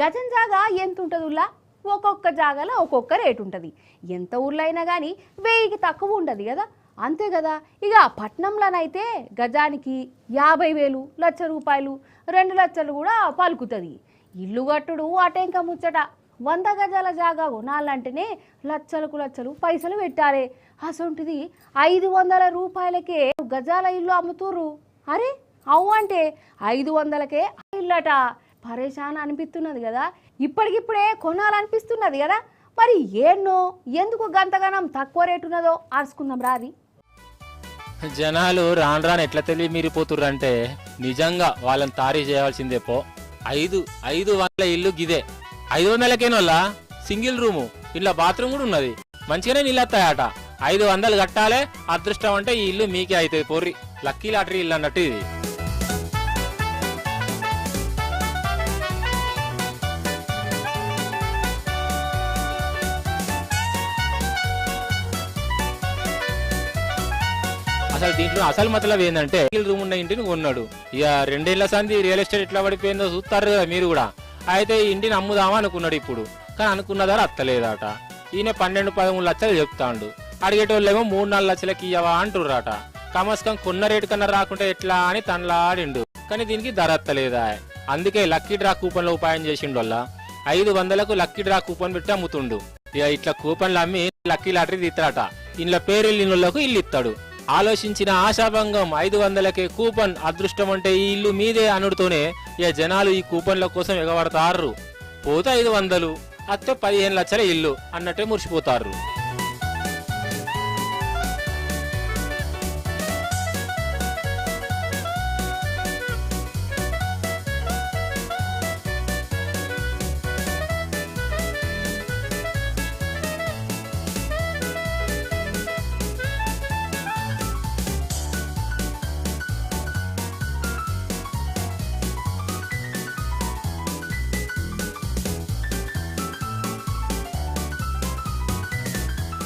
గజం జాగా ఎంత ఉంటుంది ఉల్లా ఒక్కొక్క జాగాలో ఒక్కొక్క రేటు ఉంటుంది ఎంత ఊర్లో అయినా కానీ వెయ్యికి తక్కువ ఉండదు కదా అంతే కదా ఇక పట్నంలోనైతే గజానికి యాభై వేలు లక్ష రూపాయలు రెండు లక్షలు కూడా పలుకుతుంది. ఇల్లు కట్టుడు అటెంక ముచ్చట. వంద గజాల జాగా కొనాలంటేనే లక్షలకు లక్షలు పైసలు పెట్టాలి అసొంటిది ఐదు వందల రూపాయలకే గజాల ఇల్లు అమ్ముతుర్రు. అరే అవు అంటే ఐదు వందలకే ఇల్లట. పరేషాన్ అనిపిస్తున్నది కదా? ఇప్పటికిప్పుడే కొనాలనిపిస్తున్నది కదా? మరి ఏన్నో ఎందుకు గంతగానం తక్కువ రేటు ఉన్నదో ఆర్చుకుందాం రాది జనాలు రాను రాను ఎట్లా తెలివి మీరిపోతుర్రంటే నిజంగా వాళ్ళని తారీ చేయాల్సిందే పో. ఐదు ఐదు వందల ఇల్లు గిదే. ఐదు వందలకేనోళ్ళ? Single room. ఇలా బాత్రూమ్ కూడా ఉన్నది. మంచిగానే నీళ్ళు ఐదు వందలు కట్టాలే అదృష్టం అంటే ఈ ఇల్లు మీకే అవుతుంది పోర్రి. లక్కీ లాటరీ ఇల్లు అన్నట్టు ఇది. అసలు దీంట్లో అసలు మతలబ్ ఏంటంటే రూమ్ ఉన్న ఇంటిని కొన్నాడు. ఇక రెండేళ్ళ సంది రియల్ ఎస్టేట్ ఎట్లా పడిపోయిందో చూస్తారు కదా మీరు కూడా. అయితే ఈ ఇంటిని అమ్ముదామా అనుకున్నాడు ఇప్పుడు. కానీ అనుకున్న ధర అత్తలేదట ఈయన పన్నెండు పదమూడు లక్షలు చెప్తాండు. అడిగేటోళ్ళేమో మూడు నాలుగు లక్షలకి ఇయ్యవా అంటుర్రట. కమస్కం కొన్న రేటు కన్నా రాకుంటే ఎట్లా అని తనలాడిండు. కానీ దీనికి ధర అత్తలేదా? అందుకే లక్కీ డ్రా కూపన్లో ఉపాయం చేసిండు వల్ల ఐదు వందలకు లక్కీ డ్రా కూపన్ పెట్టి అమ్ముతుండు. ఇక ఇట్లా కూపన్లు అమ్మి లక్కీ లాటరీ తీస్తాడట ఇంట్లో పేరు ఇళ్ళకు ఇల్లు ఇస్తాడు ఆలోచించిన ఆశాభంగం ఐదు వందలకే కూపన్ అదృష్టం అంటే ఈ ఇల్లు మీదే అనుడుతోనే ఇక జనాలు ఈ కూపన్ల కోసం ఎగబడతారు. పోతే ఐదు వందలు అత్తే పదిహేను లక్షల ఇల్లు అన్నట్టే మురిసిపోతారు.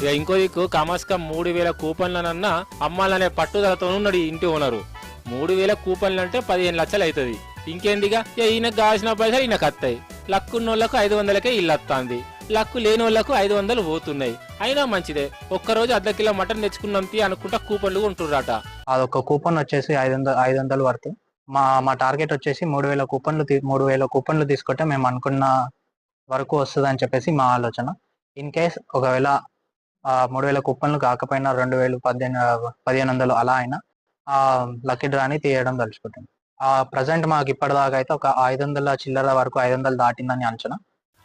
ఇక ఇంకో దిక్కు కమస్క మూడు వేల కూపన్లనన్నా అమ్మాలనే పట్టుదలతో ఉన్నాడు ఇంటి ఓనరు. మూడు వేల కూపన్లు అంటే పదిహేను లక్షలు అవుతుంది ఇంకేందిగా? ఇక ఈయనకు కావాల్సిన పైసలు ఈయనకు వస్తాయి లక్కు ఉన్నోళ్ళకు ఐదు వందలకే ఇల్లు వస్తుంది లక్కు లేని వాళ్ళకు ఐదు వందలు పోతున్నాయి. అయినా మంచిదే. ఒక్కరోజు అర్ధ కిలో మటన్ తెచ్చుకున్నాం అనుకుంటా కూపన్లు ఉంటుర్రాట అదొక కూపన్ వచ్చేసి ఐదు వందలు ఐదు వందలు పడుతుంది. మా మా టార్గెట్ వచ్చేసి మూడు వేల కూపన్లు మూడు వేల కూపన్లు తీసుకుంటే మేము అనుకున్న వరకు వస్తుంది అని చెప్పేసి మా ఆలోచన. ఇన్ కేస్ ఒకవేళ మూడు వేల కూపన్లు కాకపోయినా రెండు వేలు పద్దెనిమిది పదిహేను వందలు అలా అయినా ఆ లక్కీ డ్రాని తీయడం తలుచుకుంటాం ఆ ప్రజెంట్ మాకు ఇప్పటిదాకా అయితే ఒక ఐదు వందల చిల్లర వరకు ఐదు వందలు దాటిందని అంచనా.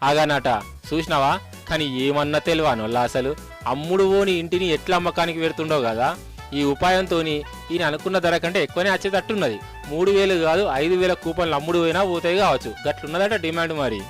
ఆగానట చూసినావా? కానీ ఏమన్నా తెలివానోళ్ళ అసలు? అమ్ముడు పోని ఇంటిని ఎట్లా అమ్మకానికి పెడుతుండో కదా? ఈ ఉపాయంతోని ఈయన అనుకున్న ధర కంటే ఎక్కువనే వచ్చేటట్టున్నది. మూడు వేలు కాదు ఐదు వేల కూపన్లు అమ్ముడు పోయినా పోతాయి కావచ్చు. గట్లున్నదట డిమాండ్ మరి.